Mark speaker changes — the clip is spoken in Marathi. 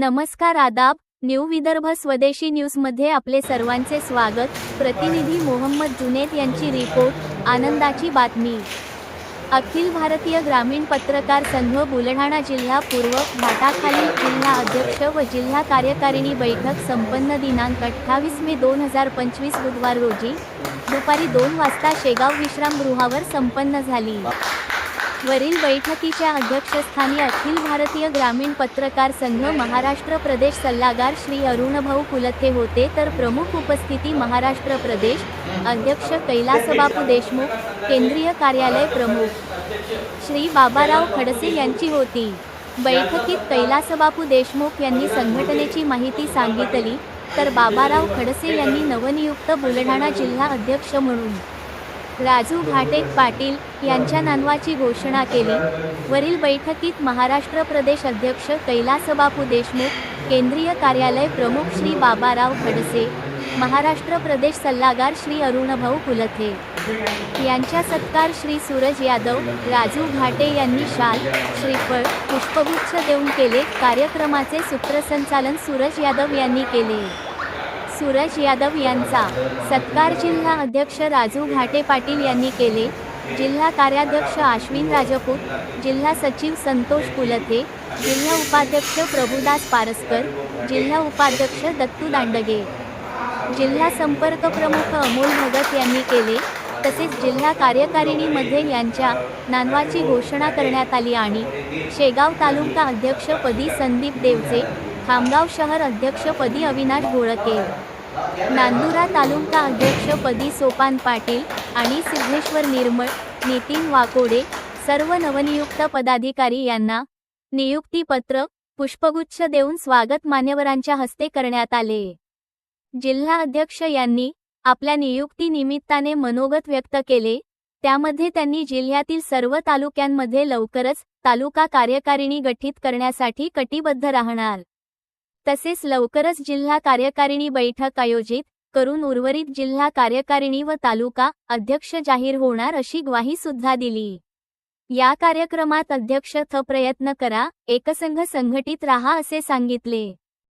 Speaker 1: नमस्कार आदाब न्यू विदर्भ स्वदेशी न्यूजमध्ये आपले सर्वांचे स्वागत. प्रतिनिधी मोहम्मद जुनेद यांची रिपोर्ट आनंदाची बातमी. अखिल भारतीय ग्रामीण पत्रकार संघ बुलढाणा जिल्हा पूर्व घाटाखालील जिल्हा अध्यक्ष व जिल्हा कार्यकारिणी बैठक संपन्न दिनांक अठ्ठावीस मे दोन हजार पंचवीस बुधवार रोजी दुपारी दोन वाजता शेगाव विश्रामगृहावर संपन्न झाली. वरील बैठकीच्या अध्यक्षस्थानी अखिल भारतीय ग्रामीण पत्रकार संघ महाराष्ट्र प्रदेश सल्लागार श्री अरुणभाऊ कुलथे होते तर प्रमुख उपस्थिती महाराष्ट्र प्रदेश अध्यक्ष कैलासबापू देशमुख केंद्रीय कार्यालय प्रमुख श्री बाबाराव खडसे यांची होती. बैठकीत कैलासबापू देशमुख यांनी संघटनेची माहिती सांगितली तर बाबाराव खडसे यांनी नवनियुक्त बुलढाणा जिल्हा अध्यक्ष म्हणून राजू घाटेक पाटील यांच्या नानवाची घोषणा केली. वरील बैठकीत महाराष्ट्र प्रदेश अध्यक्ष कैलासबापू देशमुख केंद्रीय कार्यालय प्रमुख श्री बाबाराव खडसे महाराष्ट्र प्रदेश सल्लागार श्री अरुणभाऊ कुलथे यांच्या सत्कार श्री सूरज यादव राजू घाटे यांनी शाल श्रीफळ पुष्पगुच्छ देऊन केले. कार्यक्रमाचे सूत्रसंचालन सूरज यादव यांनी केले. सूरज यादव यांचा सत्कार जिल्हा अध्यक्ष राजू घाटे पाटील यांनी केले. जिल्हा कार्याध्यक्ष आश्विन राजपूत जिल्हा सचिव संतोष कुलथे जिल्हा उपाध्यक्ष प्रभुदास पारस्कर जिल्हा उपाध्यक्ष दत्तू दांडगे. जिल्हा संपर्क प्रमुख अमोल भगत यांनी केले तसेच जिल्हा कार्यकारिणीमध्ये यांच्या नानवाची घोषणा करण्यात आली आणि शेगाव तालुका अध्यक्षपदी संदीप देवचे खामगाव शहर अध्यक्षपदी अविनाश घोळके नांदुरा तालुका अध्यक्षपदी सोपान पाटील आणि सिद्धेश्वर निर्मळ नितीन वाकोडे सर्व नवनियुक्त पदाधिकारी यांना नियुक्तीपत्र पुष्पगुच्छ देऊन स्वागत मान्यवरांच्या हस्ते करण्यात आले. जिल्हा अध्यक्ष यांनी आपल्या नियुक्तीनिमित्ताने मनोगत व्यक्त केले. त्यामध्ये त्यांनी जिल्ह्यातील सर्व तालुक्यांमध्ये लवकरच तालुका कार्यकारिणी गठीत करण्यासाठी कटिबद्ध राहणार. तसेच लवकरच जिल्हा कार्यकारिणी बैठक आयोजित करून उर्वरित जिल्हा कार्यकारिणी व तालुका अध्यक्ष जाहीर होणार अशी ग्वाही सुद्धा दिली. या कार्यक्रमात अध्यक्ष थ प्रयत्न करा एकसंघ संघटित राहा असे सांगितले.